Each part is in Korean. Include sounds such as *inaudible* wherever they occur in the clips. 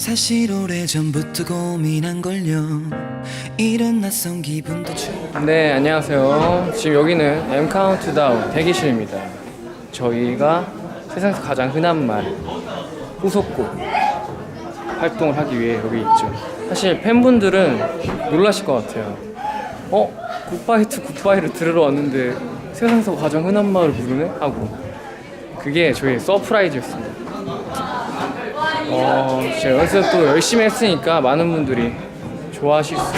사실 오래전부터 고민한걸요 이런 낯선 기분도 네, 안녕하세요. 지금 여기는 M 카운트다운 대기실입니다. 저희가 세상에서 가장 흔한 말, 후속곡 활동을 하기 위해 여기 있죠. 사실 팬분들은 놀라실 것 같아요. 어? 굿바이 투 굿바이를 들으러 왔는데 세상에서 가장 흔한 말을 부르네? 하고. 그게 저희의 서프라이즈였습니다. 어, 제가 연습 또 열심히 했으니까 많은 분들이 좋아하실 수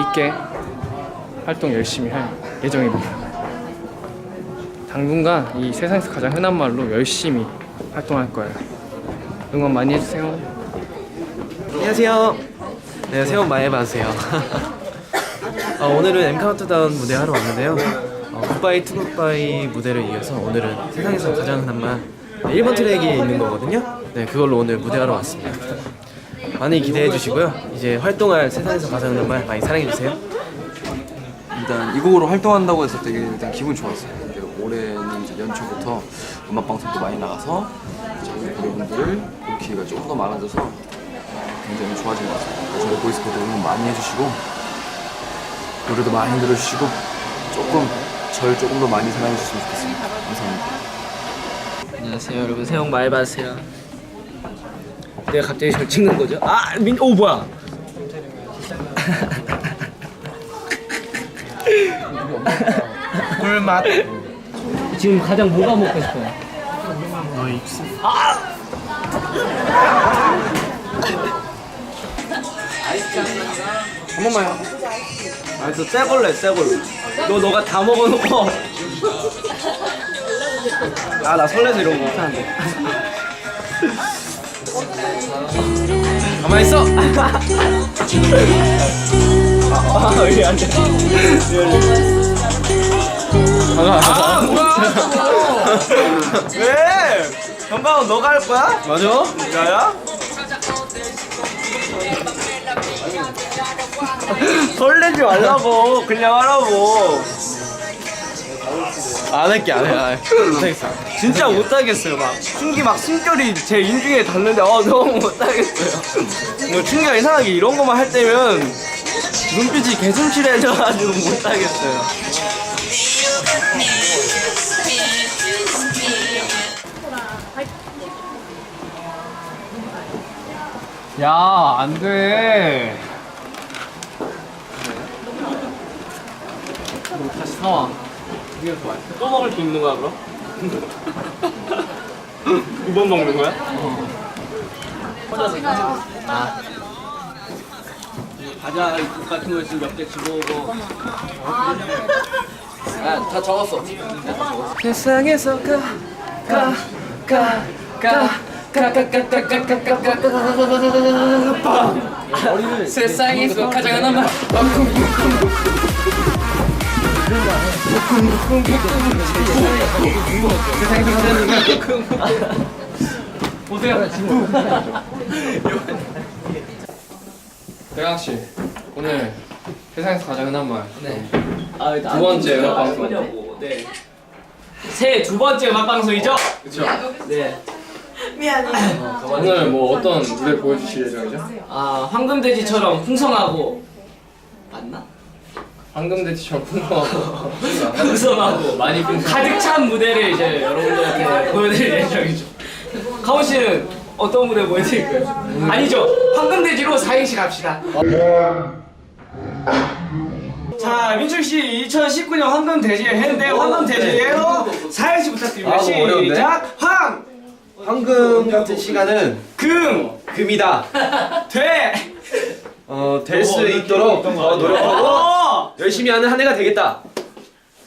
있게 활동 열심히 할 예정입니다. 당분간 이 세상에서 가장 흔한 말로 열심히 활동할 거예요. 응원 많이 해주세요. 안녕하세요. 네, 새해 복 많이 받으세요. *laughs* 어, 오늘은 M 카운트다운 무대 하러 왔는데요. 어, 굿바이 투 굿바이 무대를 이어서 오늘은 세상에서 가장 흔한 말 네, 1번 트랙이 있는 거거든요. 네, 그걸로 오늘 무대하러 왔습니다. 많이 기대해 주시고요. 이제 활동할 세상에서 가장 흔한 말 많이 사랑해 주세요. 일단 이 곡으로 활동한다고 해서 되게 일단 기분 좋았어요. 근데 올해는 이제 연초부터 음악 방송도 많이 나가서 이제 우리 고객분들을 볼 기회가 조금 더 많아져서 어, 굉장히 좋아진 것 같습니다. 저희 보이스코드 응원 많이 해주시고 노래도 많이 들어주시고 조금 절 조금 더 많이 사랑해 주셨으면 좋겠습니다. 감사합니다. 안녕하세요, 여러분. 새해 복 많이 받으세요. 내가 갑자기 절 찍는 거죠? 아, 민, 오 뭐야? 꿀맛. 지금 가장 뭐가 먹고 싶어요? 너의 입술. 아! 한 번만요. 아, 저 떼걸래, 떼걸로. 너 너가 다 먹어놓고. 아, 나 설레서 이런 거 못하는데. 가만히 있어. *laughs* 아, 아, 안 돼. 아, 뭐야? 왜? 현방은 너가 할 거야? 맞아. 야야? *laughs* 설레지 말라고 그냥 하라고 안 할게 안 해, 안 해. 못하겠어 진짜 못하겠어요 막 숨기 막 숨결이 제 인중에 닿는데 어 너무 못하겠어요 이거 충격 이상하게 이런 거만 할 때면 눈빛이 개슴츠레져가지고 못하겠어요 야, 안 돼. 다시 사와. 또 먹을 수 있는 거야 그럼? 두 번 먹는 거야? 아. 과자 같은 거 있으면 몇개 집어오고 다 적었어. 세상에서 가, 가, 가, 가. 보세요. 대강 씨, 오늘 세상에서 가장 흔한 말. 네. 아, 두 번째 음악 방송. 네. 새해 두 번째 음악 방송이죠? 그렇죠. 네. 오늘 뭐 어떤 무대 보여주실 예정이죠? 아 황금돼지처럼 풍성하고 맞나? 황금돼지처럼 풍성하고 풍성하고 많이 풍성. 가득 찬 무대를 이제 여러분들한테 보여드릴 예정이죠. 가온 씨는 어떤 무대 보여드릴까요? 아니죠. 황금돼지로 사행시 갑시다. 자, 민철 씨 2019년 황금돼지의 해인데 황금돼지로 사행시 부탁드립니다. 아, 너무 어려운데? 시작. 황, 황금 같은 시간은 금, 금이다. 돼, 어, 될 수 있도록 어, 노력하고 어, 열심히 하는 한 해가 되겠다.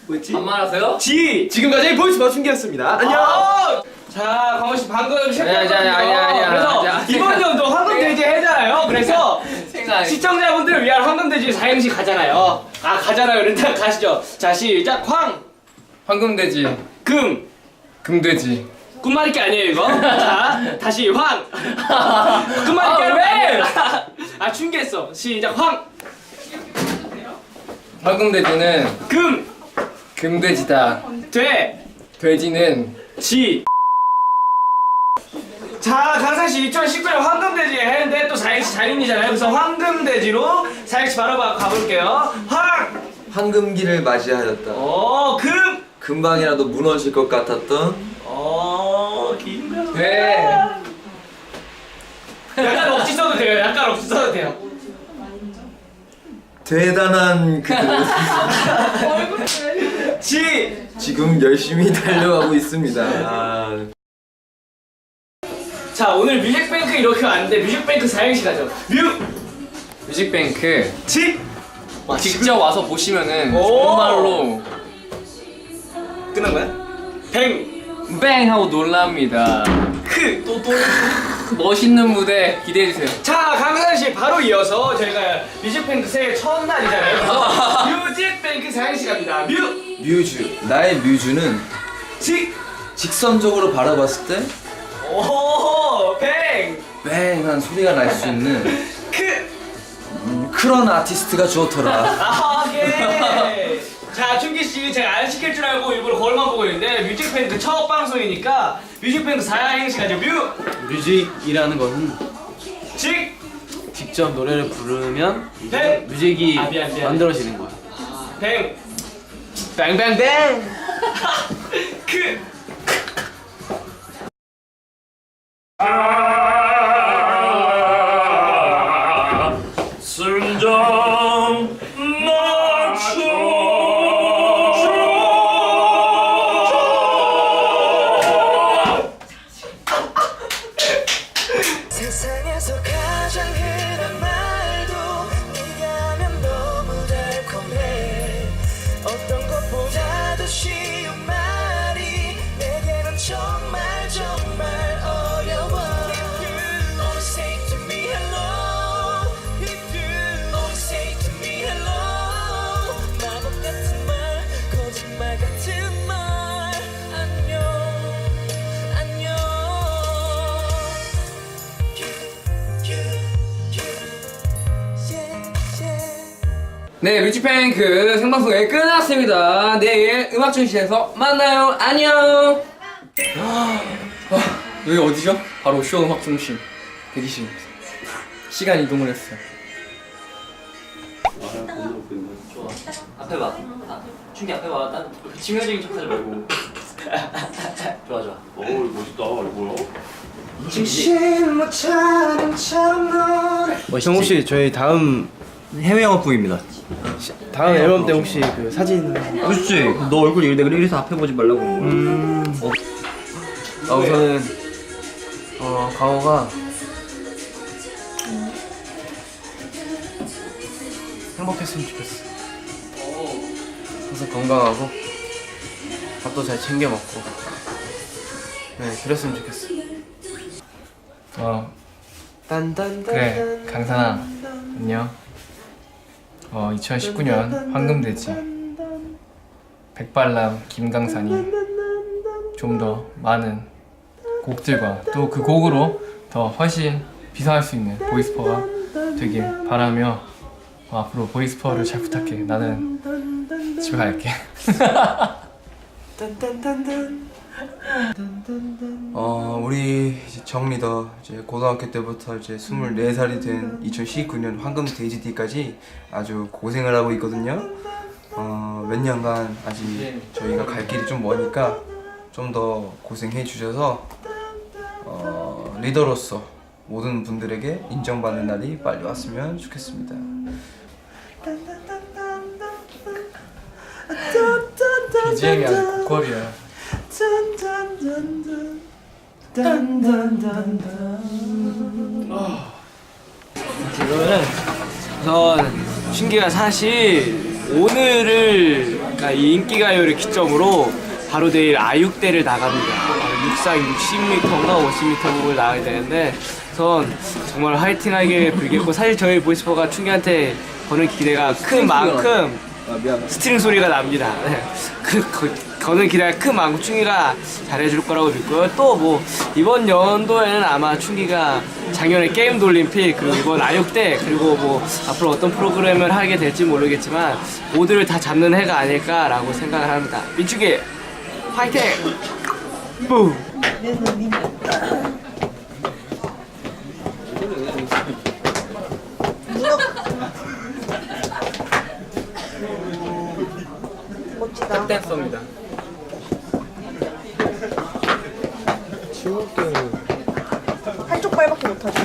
뭐였지? 반말하세요? 지. 지금까지 보이스 버춘기였습니다. 안녕. 어! 자, 강원 씨 방금 시작했거든요. 아니야, 아니야, 아니야, 그래서 아니야. 이번 연도 황금돼지 해잖아요. 그래서 *laughs* 생각. 시청자분들을 위한 황금돼지 사행시 가잖아요. 아 가잖아요. 일단 가시죠. 자 시작. 황, 황금돼지, 금. 금돼지. 끝말잇기 아니에요 이거? *laughs* 자 다시 황. *laughs* 끝말잇기 아, 왜? 아 충기했어. 시작. 황, 황금돼지는 금, 금돼지다. 돼, 돼지는 지. 자 강상 씨 2019년 황금돼지 해 장인이잖아요. 그래서 황금돼지로 사행시 바로 가- 가볼게요. 황! 황금기를 맞이하였다. 어, 금! 금방이라도 무너질 것 같았던 어, 긴 네. 약간 억지 써도 돼요. 약간 억지 써도 돼요. 대단한 그 지! 지금 열심히 달려가고 있습니다. 아, 자, 오늘 뮤직뱅크 이렇게 왔는데 뮤직뱅크 사행시 가죠. 뮤! 뮤직뱅크 직! 직접 와서 보시면은 오. 정말로 끝난 거야? 뱅! 뱅 하고 놀랍니다. 크! 또, 또. 멋있는 무대 기대해 주세요. 자, 강산 씨 바로 이어서 저희가 뮤직뱅크 새해 첫날이잖아요. 그래서 *laughs* 뮤직뱅크 사행시 갑니다. 뮤! 뮤즈. 나의 뮤즈는 직! 직선적으로 바라봤을 때 오! 뱅! 뱅한 소리가 날 수 있는 *laughs* 크! 그런 아티스트가 좋더라. *laughs* 아. 자, 춘기 씨, 제가 안 시킬 줄 알고 일부러 거울만 보고 있는데 뮤직뱅크 첫 방송이니까 뮤직뱅크 사행시 가죠. 뮤, 뮤직이라는 것은 직, 직접 노래를 부르면 뱅, 뮤직이 아, 미안, 미안. 만들어지는 거야. 뱅, 뱅뱅뱅. *laughs* 크. 네, 뮤직뱅크 생방송에 끝났습니다. 내일 음악 전시에서 만나요. 안녕. 아, 여기 어디죠? 바로 쇼 음악 중심 대기실입니다. 시간 이동을 했어요. 앞에 봐. 아, 충기 앞에 봐. 난 치명적인 척하지 말고. *laughs* 좋아 좋아. 정우 씨 저희 다음 해외 영업부입니다. 다음 앨범 때 혹시 그 사진 그렇지. 너 얼굴 이래 내가 이래서 앞에 보지 말라고. 아 우선은 어 강호가 행복했으면 좋겠어. 항상 건강하고 밥도 잘 챙겨 먹고 네 그랬으면 좋겠어. 어, 딴딴딴 그래, 강산아. 안녕. 어, 2019년 황금돼지. 백발남 김강산이 좀 더 많은 곡들과 또 그 곡으로 더 훨씬 비상할 수 있는 보이스퍼가 되길 바라며 어, 앞으로 보이스퍼를 잘 부탁해. 나는 집에 갈게. *laughs* 어, 우리 이제 정 리더 이제 고등학교 때부터 이제 24살이 된 2019년 황금 데이지디까지 아주 고생을 하고 있거든요. 어, 몇 년간 아직 저희가 갈 길이 좀 머니까 좀 더 고생해 주셔서 어, 리더로서 모든 분들에게 인정받는 날이 빨리 왔으면 좋겠습니다. BGM이 아주 고퀄이야. 그러면은 우선 춘기가 사실 오늘을 그러니까 이 인기가요를 기점으로 바로 내일 아육대를 나갑니다. 육상 60m인가 50m 곡을 나가야 되는데 우선 정말 화이팅하길 빌겠고 사실 저희 보이스퍼가 춘기한테 거는 기대가 큰 만큼 스트링 소리가 납니다. 네. 그 거, 거는 기대가 큰 만큼 춘기가 잘해줄 거라고 믿고요. 또 뭐 이번 연도에는 아마 춘기가 작년에 게임 돌림픽 그리고 이번 아육대 그리고 뭐 앞으로 어떤 프로그램을 하게 될지 모르겠지만 모두를 다 잡는 해가 아닐까라고 생각을 합니다. 민축이 화이팅! 뿜! 댄서입니다. 한쪽 발밖에 못하죠.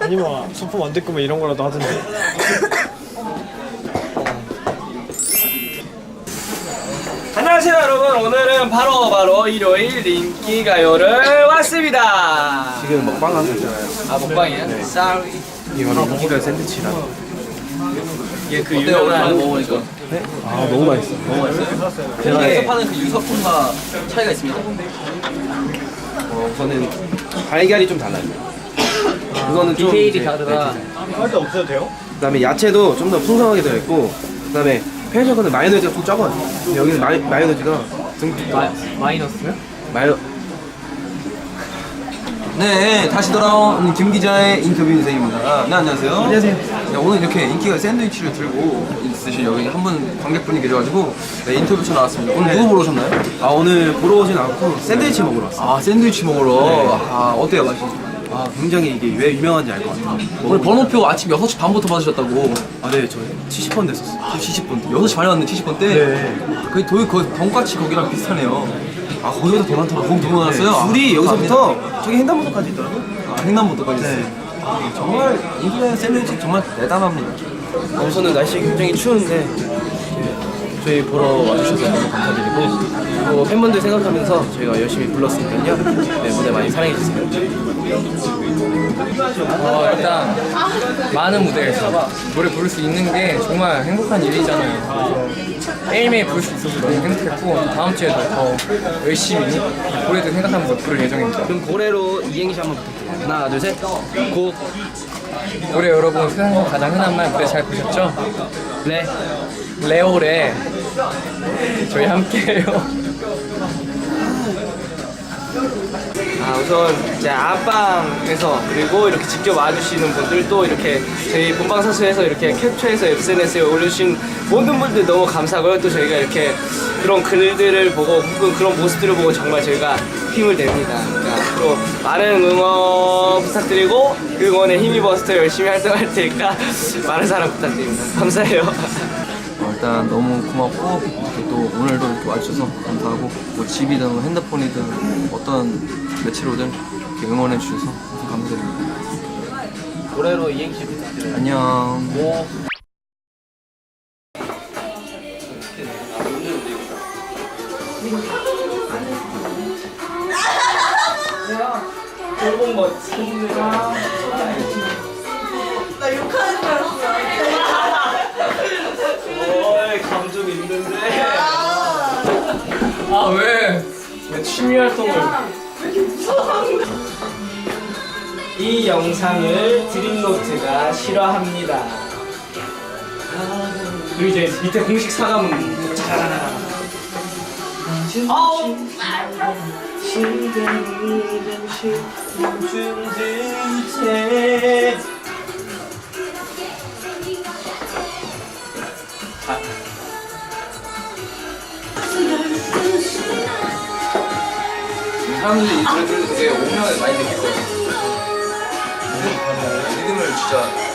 아니면 소품 안 됐구면 이런 거라도 하던데. 안녕하세요 여러분 오늘은 바로 바로 일요일 인기 가요를 왔습니다 지금 먹방 하고 있잖아요. 아 먹방이야? Sorry 이게 바로 인기가 샌드위치라. 이게 그 유명한 먹으니까. 아 너무 맛있어. 너무 맛있어요. 제가 여기서 파는 그 유석품과 차이가 있습니다. 어, 우선은 달걀이 좀 달라요. 그거는 좀 디테일이 이제- 다르다. 네, 할때 없어도 돼요? 그다음에 야채도 좀 더 풍성하게 들어있고 그다음에 편의점은 마요네즈가 좀 적어요. 근데 여기는 마이, 마요네즈가 등 마, 마이너스요? 마요 네, 다시 돌아온 김 기자의 인터뷰 인생입니다. 네, 안녕하세요. 안녕하세요. 네, 오늘 이렇게 인기가 샌드위치를 들고 있으신 여기 한 분 관객분이 계셔가지고 네, 인터뷰 쳐 나왔습니다. 오늘 누구 보러 오셨나요? 아 오늘 보러 오진 않고 샌드위치 먹으러 왔어요. 아, 샌드위치 먹으러. 아, 어때요, 맛이? 아 굉장히 이게 왜 유명한지 알 것 같아요. 오늘 번호표 아침 6시 반부터 받으셨다고. 아 네, 저 70번 됐었어요. 아, 70분 때. 6시 반에 왔는데 70분 때? 네. 거의 거의 거의 돈까치 거기랑 비슷하네요. 아, 거기보다 더 많더라고요. 거기 더 많았어요? 아, 줄이 여기서부터 저기 횡단보도까지 있더라고요. 아, 횡단보도까지 있어요. 네. 아, 정말 인기가 샌드위치 정말 대단합니다. 우선은 날씨 굉장히 추운데 네, 저희 보러 와주셔서 너무 감사드리고 그리고 팬분들 생각하면서 저희가 열심히 불렀으니까요. 네, 무대 많이 사랑해주세요. 어, 일단 많은 무대에서 노래 부를 수 있는 게 정말 행복한 일이잖아요. 그래서 매일매일 부를 수 있어서 너무 행복했고 다음 주에도 더 열심히 노래들 생각하면서 부를 예정입니다. 그럼 고래로 이행시 한번 부탁드려요. 하나, 둘, 셋. 고. 올해 여러분 세상에서 가장 흔한 말 무대 잘 보셨죠? 네. 레오레 저희 함께해요. 아 우선 이제 안방에서 그리고 이렇게 직접 와주시는 분들 또 이렇게 저희 본방사수에서 이렇게 캡처해서 SNS에 올려주신 모든 분들 너무 감사하고요. 또 저희가 이렇게 그런 글들을 보고 혹은 그런 모습들을 보고 정말 저희가 힘을 냅니다. 그러니까 앞으로 많은 응원 부탁드리고 그 응원에 힘입어서 더 열심히 활동할 테니까 *laughs* 많은 사랑 부탁드립니다. 감사해요. 어, *laughs* 일단 너무 고맙고 이렇게 또 오늘도 이렇게 와주셔서 감사하고 뭐 집이든 뭐 핸드폰이든 어떤 매체로든 이렇게 응원해 주셔서 감사드립니다. 고래로 이행시 부탁드려요. 안녕. 나 욕하는 줄 알았어. 어이 감정 있는데 아 왜? 왜 취미 활동을 이 영상을 드림노트가 싫어합니다. 그리고 이제 밑에 공식 사과문 짜라라라. 아우. 사람들이 이 노래 들을 때 되게 오묘하게 많이 느낄 거예요. 리듬을 진짜